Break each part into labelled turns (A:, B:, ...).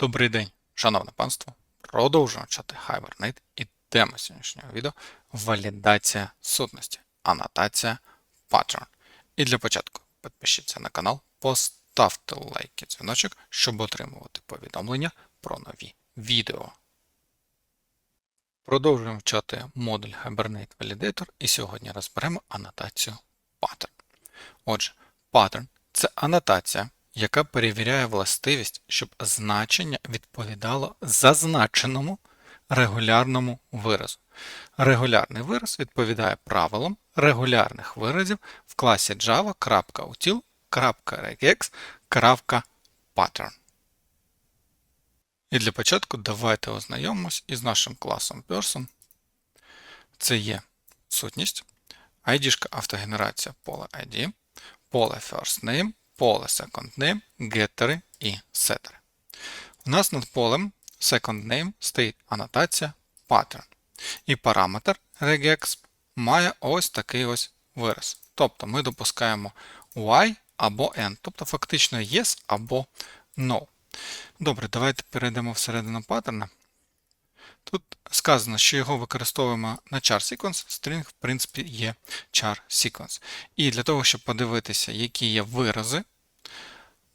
A: Добрий день, шановне панство. Продовжуємо чати Hibernate і тема сьогоднішнього відео валідація сутності, анотація pattern. І для початку підпишіться на канал, поставте лайк і дзвіночок, щоб отримувати повідомлення про нові відео. Продовжуємо вчати модуль Hibernate Validator і сьогодні розберемо анотацію pattern. Отже, pattern – це анотація, яка перевіряє властивість, щоб значення відповідало зазначеному регулярному виразу. Регулярний вираз відповідає правилам регулярних виразів в класі java.util.regex.pattern. І для початку давайте ознайомимось із нашим класом Person. Це є сутність, ID автогенерація поле ID, поле first поле second геттери і сеттери. У нас над полем second стоїть анотація pattern. І параметр regex має ось такий ось вираз. Тобто ми допускаємо y або n, тобто фактично yes або no. Добре, давайте перейдемо всередину паттерна. Тут сказано, що його використовуємо на char sequence, string, в принципі, є char sequence. І для того, щоб подивитися, які є вирази,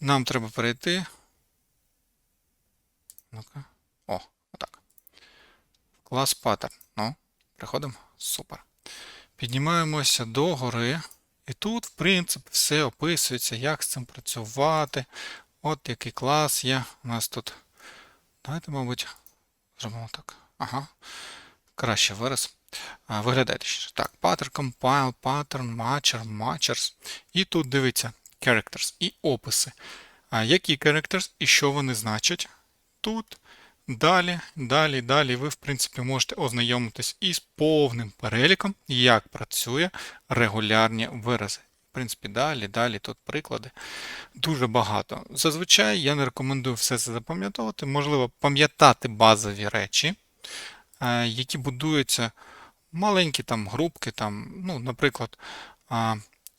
A: нам треба перейти. Ну-ка. О, отак. Клас pattern. Ну, приходимо. Супер. Піднімаємося до гори. І тут, в принципі, все описується, як з цим працювати. От який клас є. У нас тут. Давайте, мабуть, зробимо так. Ага. Краще вираз. Виглядайте ще. Так, pattern, compile, pattern, matcher, matchers. І тут дивіться characters і описи. Які characters і що вони значать? Тут. Далі, далі, далі ви, в принципі, можете ознайомитись із повним переліком, як працює регулярні вирази. В принципі, далі, далі тут приклади. Дуже багато. Зазвичай я не рекомендую все це запам'ятовувати. Можливо, пам'ятати базові речі, е, які будуються маленькі там групки, там, ну, наприклад,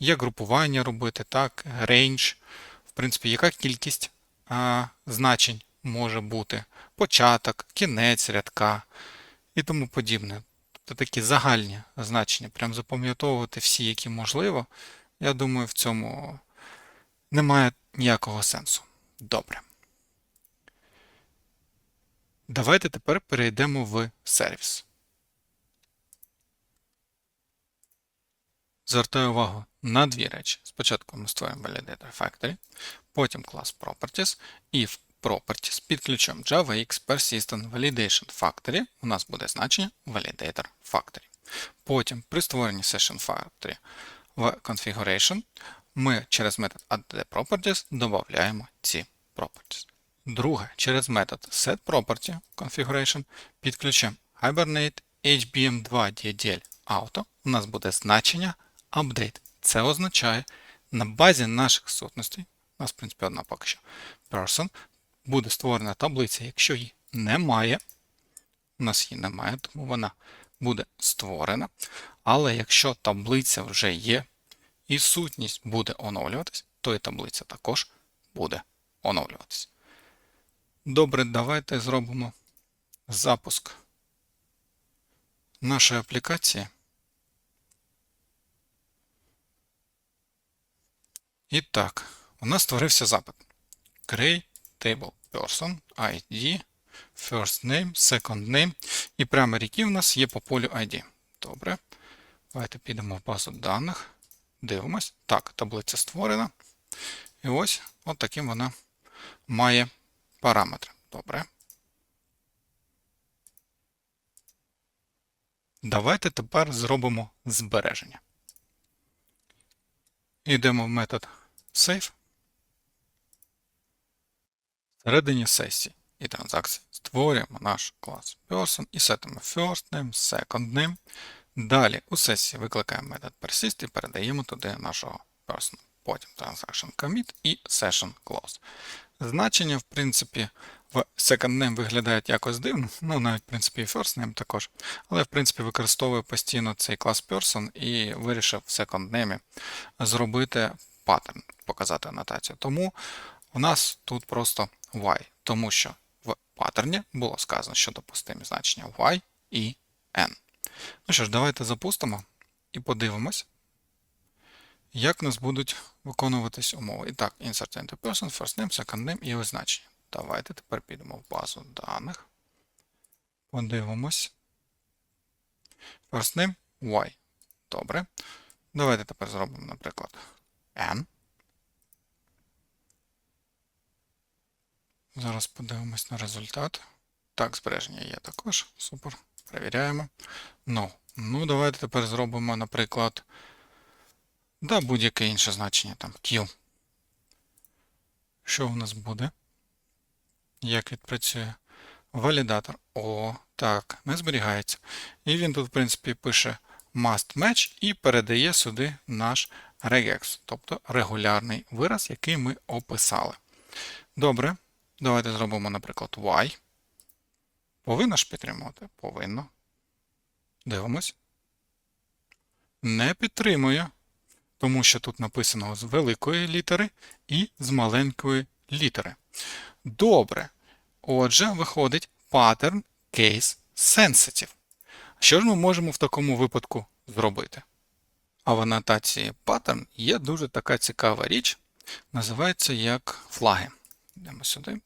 A: є групування робити, так, рейндж, в принципі, яка кількість значень може бути, початок, кінець рядка і тому подібне. Тобто такі загальні значення. Прям запам'ятовувати всі, які можливо. Я думаю, в цьому немає ніякого сенсу. Добре. Давайте тепер перейдемо в сервіс. Звертаю увагу на дві речі. Спочатку ми створюємо Validator Factory, потім клас Properties, і в Properties під ключом JavaX Persistent Validation Factory у нас буде значення Validator Factory. Потім при створенні Session Factory в Configuration ми через метод addProperties додаємо ці properties. Друге, через метод setProperty Configuration під ключем Hibernate HBM2 DDL Auto у нас буде значення update. Це означає, на базі наших сутностей, у нас, в принципі, одна поки що, person, буде створена таблиця, якщо її немає. У нас її немає, тому вона буде створена. Але якщо таблиця вже є, і сутність буде оновлюватись, то і таблиця також буде оновлюватись. Добре, давайте зробимо запуск нашої аплікації. І так, у нас створився запит. Create table person, ID, first name, second name. І прямо ріки у нас є по полю ID. Добре. Давайте підемо в базу даних. Дивимось. Так, таблиця створена. І ось от таким вона має параметри. Добре. Давайте тепер зробимо збереження. Йдемо в метод Save. Всередині сесії і транзакції створюємо наш клас Person і сетимо first name, second name. Далі у сесії викликаємо метод persist і передаємо туди нашого person. Потім transaction commit і session close. Значення, в принципі, в second name виглядають якось дивно, ну навіть в принципі і first name також. Але в принципі використовую постійно цей клас person і вирішив в second name зробити паттерн, показати анотацію. Тому у нас тут просто y, тому що в паттерні було сказано, що допустимі значення y і n. Ну що ж, давайте запустимо і подивимось, як у нас будуть виконуватись умови. І так, insert into person, first name, second name і ось значення. Давайте тепер підемо в базу даних. Подивимось. First name y. Добре. Давайте тепер зробимо, наприклад, n. Зараз подивимось на результат. Так, збереження є також. Супер. Перевіряємо. No. Ну, давайте тепер зробимо, наприклад, да, будь-яке інше значення, там Q. Що у нас буде? Як відпрацює? Валідатор. О, так, не зберігається. І він тут, в принципі, пише must match і передає сюди наш regex, тобто регулярний вираз, який ми описали. Добре. Давайте зробимо, наприклад, y. Повинно ж підтримувати? Повинно. Дивимось. Не підтримує, тому що тут написано з великої літери і з маленької літери. Добре. Отже, виходить pattern case sensitive. Що ж ми можемо в такому випадку зробити? А в анотації pattern є дуже така цікава річ, називається як флаги. Йдемо сюди.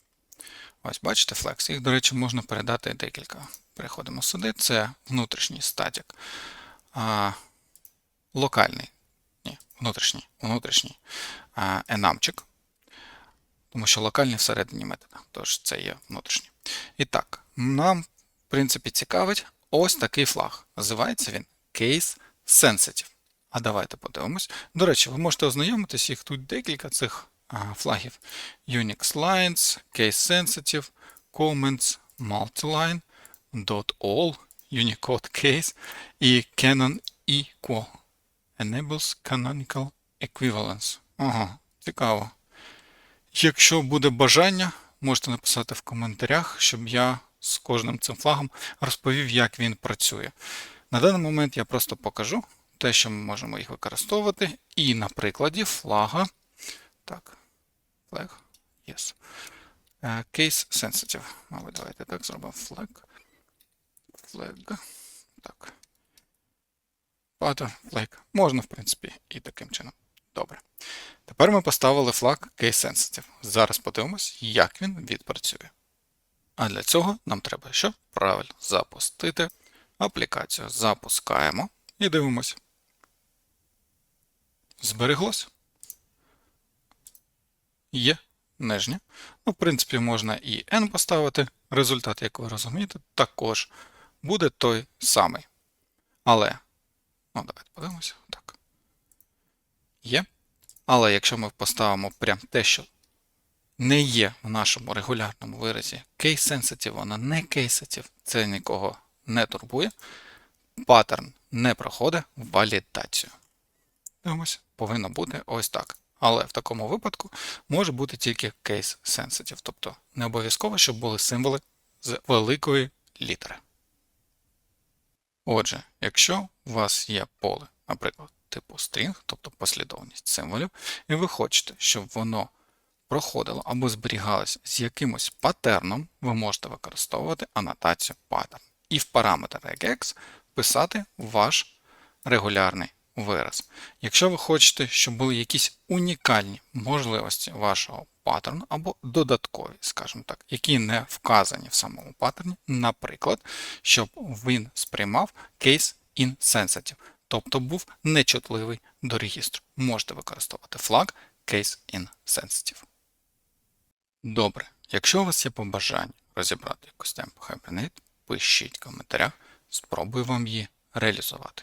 A: Ось, бачите, флекс. Їх, до речі, можна передати декілька. Переходимо сюди. Це внутрішній статік. А, Локальний. Ні, внутрішній. Внутрішній а, енамчик. Тому що локальний всередині метода. Тож це є внутрішній. І так, нам, в принципі, цікавить ось такий флаг. Називається він Case Sensitive. А давайте подивимось. До речі, ви можете ознайомитись, їх тут декілька цих флагів Unix Lines, Case Sensitive, Comments, Multiline, .all, Unicode Case і Canon Equal. Enables Canonical Equivalence. Ага, цікаво. Якщо буде бажання, можете написати в коментарях, щоб я з кожним цим флагом розповів, як він працює. На даний момент я просто покажу те, що ми можемо їх використовувати, і на прикладі флага. Так, flag. Yes. Uh, case sensitive. Мабуть, давайте так зробимо flag. Flag. Так. Pattern flag. Можна, в принципі, і таким чином. Добре. Тепер ми поставили флаг Case Sensitive. Зараз подивимось, як він відпрацює. А для цього нам треба що? Правильно запустити аплікацію. Запускаємо і дивимося. Збереглось? Є нижнє. Ну, в принципі, можна і n поставити. Результат, як ви розумієте, також буде той самий. Але, ну, давайте подивимося. Так. Є. Але якщо ми поставимо прям те, що не є в нашому регулярному виразі case sensitive, вона не case sensitive, це нікого не турбує. Паттерн не проходить валідацію. Дивимося, повинно бути ось так. Але в такому випадку може бути тільки case sensitive, тобто не обов'язково, щоб були символи з великої літери. Отже, якщо у вас є поле, наприклад, типу string, тобто послідовність символів, і ви хочете, щоб воно проходило або зберігалося з якимось патерном, ви можете використовувати анотацію pattern. І в параметр regex писати ваш регулярний вираз. Якщо ви хочете, щоб були якісь унікальні можливості вашого паттерну або додаткові, скажімо так, які не вказані в самому паттерні, наприклад, щоб він сприймав case insensitive, тобто був нечутливий до регістру. Можете використовувати флаг case insensitive. Добре, якщо у вас є побажання розібрати якусь темпу Hibernate, пишіть в коментарях, спробую вам її реалізувати.